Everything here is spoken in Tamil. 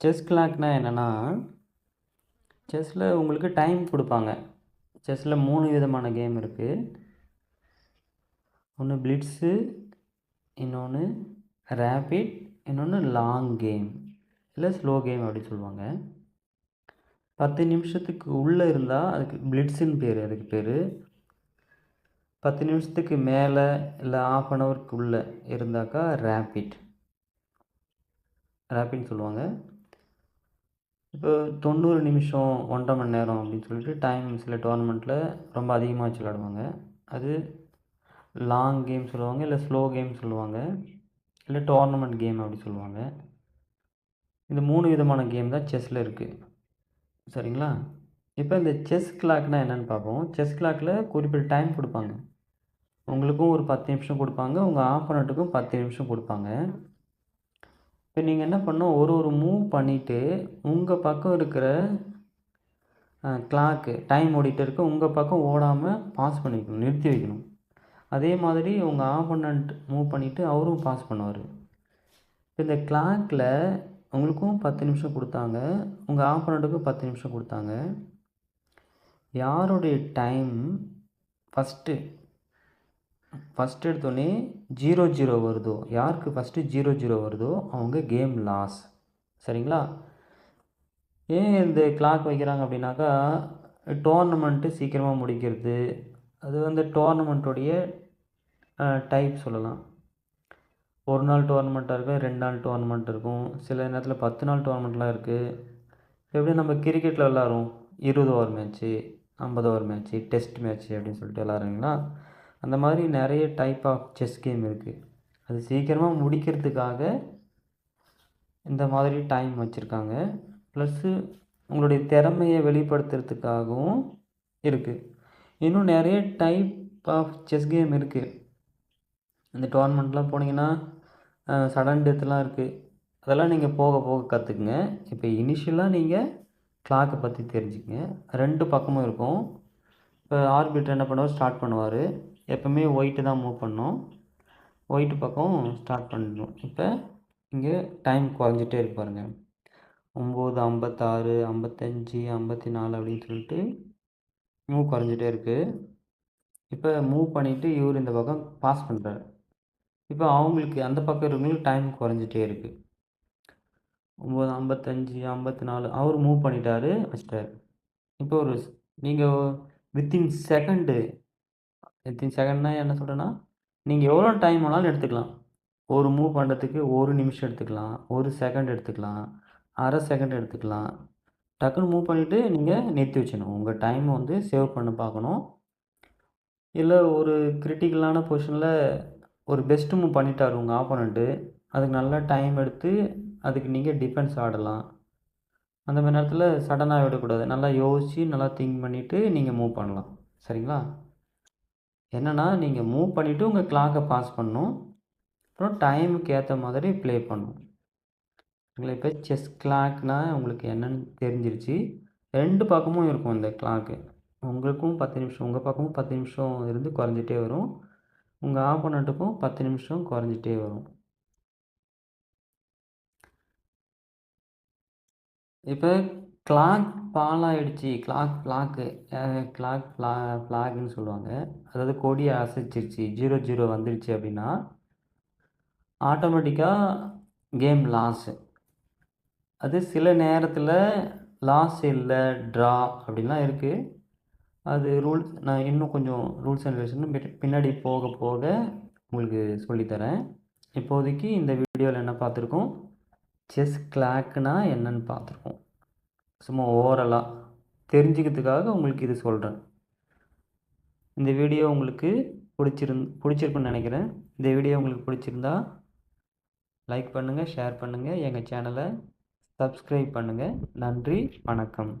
செஸ் கிளாக்னா என்னென்னா செஸ்ஸில் உங்களுக்கு டைம் கொடுப்பாங்க. செஸ்ஸில் மூணு விதமான கேம் இருக்குது ஒன்று பிளிட்ஸு இன்னொன்று ரேபிட் இன்னொன்று லாங் கேம் இல்லை ஸ்லோ கேம் அப்படின்னு சொல்லுவாங்க. பத்து நிமிஷத்துக்கு உள்ளே இருந்தால் அதுக்கு பிளிட்ஸுன்னு பேர் அதுக்கு பேர். பத்து நிமிஷத்துக்கு மேலே இல்லை ஆஃப் அன் ஹவருக்கு உள்ளே இருந்தாக்கா ரேபிட் ரேபிட்னு சொல்லுவாங்க. இப்போ தொண்ணூறு நிமிஷம் ஒன்றரை மணி நேரம் அப்படின்னு சொல்லிட்டு டைம் சில டோர்னமெண்ட்டில் ரொம்ப அதிகமாக வச்சு விளாடுவாங்க அது லாங் கேம் சொல்லுவாங்க இல்லை ஸ்லோ கேம் சொல்லுவாங்க இல்லை டோர்னமெண்ட் கேம் அப்படி சொல்லுவாங்க. இந்த மூணு விதமான கேம் தான் செஸ்ஸில் இருக்குது சரிங்களா? இப்போ இந்த செஸ் கிளாக்னால் என்னென்னு பார்ப்போம். செஸ் கிளாக்கில் குறிப்பிட்ட டைம் கொடுப்பாங்க. உங்களுக்கும் ஒரு பத்து நிமிஷம் கொடுப்பாங்க உங்கள் ஆப்போனண்ட்டுக்கும் பத்து நிமிஷம் கொடுப்பாங்க. இப்போ நீங்கள் என்ன பண்ணணும் ஒரு ஒரு மூவ் பண்ணிவிட்டு உங்கள் பக்கம் இருக்கிற கிளாக்கு டைம் ஓடிட்டு இருக்க உங்கள் பக்கம் ஓடாமல் பாஸ் பண்ணிக்கணும் நிறுத்தி வைக்கணும். அதே மாதிரி உங்கள் ஆப்போனண்ட் மூவ் பண்ணிவிட்டு அவரும் பாஸ் பண்ணுவார். இந்த கிளாக்கில் உங்களுக்கும் பத்து நிமிஷம் கொடுத்தாங்க. உங்கள் ஆப்போனண்ட்டுக்கும் பத்து நிமிஷம் கொடுத்தாங்க. யாருடைய டைம் ஃபஸ்ட்டு ஃபஸ்ட் எடுத்தோடனே ஜீரோ ஜீரோ வருதோ? யாருக்கு ஃபஸ்ட்டு ஜீரோ ஜீரோ வருதோ? அவங்க கேம் லாஸ் சரிங்களா? ஏன் இந்த கிளாக் வைக்கிறாங்க அப்படின்னாக்கா டோர்னமெண்ட்டு சீக்கிரமாக முடிக்கிறது. அது வந்து டோர்னமெண்ட்டுடைய டைப் சொல்லலாம். ஒரு நாள் டோர்னமெண்ட்டாக இருக்கும் ரெண்டு நாள் டோர்னமெண்ட் இருக்கும். சில நேரத்தில் பத்து நாள் டோர்னமெண்ட்லாம் இருக்குது எப்படி நம்ம கிரிக்கெட்டில் விளாட்றோம்? இருபது ஓவர் மேட்ச்சு ஐம்பது ஓவர் மேட்ச்சு டெஸ்ட் மேட்ச்சு அப்படின்னு சொல்லிட்டு விளாட்றீங்களா? அந்த மாதிரி நிறைய டைப் ஆஃப் செஸ் கேம் இருக்குது அது சீக்கிரமாக முடிக்கிறதுக்காக இந்த மாதிரி டைம் வச்சுருக்காங்க. ப்ளஸ்ஸு உங்களுடைய திறமையை வெளிப்படுத்துறதுக்காகவும் இருக்குது இன்னும் நிறைய டைப் ஆஃப் செஸ் கேம் இருக்குது இந்த டோர்னமெண்ட்லாம் போனீங்கன்னா சடன் டெத்துலாம் இருக்குது அதெல்லாம் நீங்கள் போக போக கற்றுக்குங்க இப்போ இனிஷியலாக நீங்கள் கிளாக்கை பற்றி தெரிஞ்சுக்கங்க. ரெண்டு பக்கமும் இருக்கும். இப்போ ஆர்பிட்டர் என்ன பண்ணுவார்? ஸ்டார்ட் பண்ணுவார். எப்போவுமே ஒயிட்டு தான் மூவ் பண்ணோம். ஒயிட்டு பக்கம் ஸ்டார்ட் பண்ணணும் இப்போ இங்கே டைம் குறைஞ்சிட்டே இருக்கு பாருங்க. ஒம்பது ஐம்பத்தாறு ஐம்பத்தஞ்சு ஐம்பத்தி நாலு அப்படின்னு சொல்லிட்டு மூவ் குறைஞ்சிட்டே இருக்குது இப்போ மூவ் பண்ணிவிட்டு இவர் இந்த பக்கம் பாஸ் பண்ணுறாரு இப்போ அவங்களுக்கு அந்த பக்கம் இருக்கவங்களுக்கு டைம் குறைஞ்சிட்டே இருக்குது ஒம்பது ஐம்பத்தஞ்சு ஐம்பத்தி நாலு அவர் மூவ் பண்ணிட்டாரு வச்சிட்டாரு. இப்போ ஒரு நீங்கள் வித்தின் செகண்டு வித்தின் செகண்ட்னா என்ன சொல்கிறேன்னா நீங்கள் எவ்வளோ டைம் வேணாலும் எடுத்துக்கலாம். ஒரு மூவ் பண்ணுறதுக்கு ஒரு நிமிஷம் எடுத்துக்கலாம். ஒரு செகண்ட் எடுத்துக்கலாம். அரை செகண்ட் எடுத்துக்கலாம். டக்குன்னு மூவ் பண்ணிவிட்டு நீங்கள் நிறுத்தி வச்சிடணும். உங்கள் டைமை வந்து சேவ் பண்ண பார்க்கணும். இல்லை ஒரு கிரிட்டிக்கலான பொசிஷனில் ஒரு பெஸ்ட்டு மூவ் பண்ணிட்டார் உங்கள் ஆப்போனண்ட்டு அதுக்கு நல்லா டைம் எடுத்து அதுக்கு நீங்கள் டிஃபென்ஸ் ஆடலாம். அந்த மாதிரி நேரத்தில் சடனாக விடக்கூடாது. நல்லா யோசித்து நல்லா திங்க் பண்ணிவிட்டு நீங்கள் மூவ் பண்ணலாம். சரிங்களா? என்னென்னா நீங்கள் மூவ் பண்ணிவிட்டு உங்கள் கிளாக்கை பாஸ் பண்ணணும். அப்புறம் டைமுக்கு ஏற்ற மாதிரி ப்ளே பண்ணணும். உங்களை இப்போ செஸ் கிளாக்னால் உங்களுக்கு என்னென்னு தெரிஞ்சிருச்சு. ரெண்டு பக்கமும் இருக்கும் இந்த கிளாக்கு உங்களுக்கும் பத்து நிமிஷம் உங்கள் பக்கமும் பத்து நிமிஷம் இருந்து குறைஞ்சிட்டே வரும். உங்கள் ஆப்போனண்ட்டுக்கும் பத்து நிமிஷம் குறைஞ்சிட்டே வரும். இப்போ கிளாக் பாலாயிடுச்சு கிளாக் ஃப்ளாக்கு கிளாக் ஃப்ளா ஃப்ளாக்னு சொல்லுவாங்க. அதாவது கொடியை அசைச்சிருச்சு. ஜீரோ ஜீரோ வந்துடுச்சு அப்படின்னா ஆட்டோமேட்டிக்காக கேம் லாஸு அது சில நேரத்தில் லாஸ் இல்லை ட்ரா அப்படின்லாம் இருக்குது அது ரூல்ஸ் நான் இன்னும் கொஞ்சம் ரூல்ஸ் அண்ட் ரெகுலேஷன் பின்னாடி போக போக உங்களுக்கு சொல்லித்தரேன். இப்போதைக்கு இந்த வீடியோவில் என்ன பார்த்துருக்கோம்? செஸ் கிளாக்னா என்னன்னு பார்த்துருக்கோம். சும்மா ஓவரலாக தெரிஞ்சுக்கிறதுக்காக உங்களுக்கு இது சொல்கிறேன் இந்த வீடியோ உங்களுக்கு பிடிச்சிருந் பிடிச்சிருக்குன்னு நினைக்கிறேன். இந்த வீடியோ உங்களுக்கு பிடிச்சிருந்தா லைக் பண்ணுங்கள் ஷேர் பண்ணுங்கள் எங்கள் சேனலை சப்ஸ்கிரைப் பண்ணுங்கள் நன்றி வணக்கம்.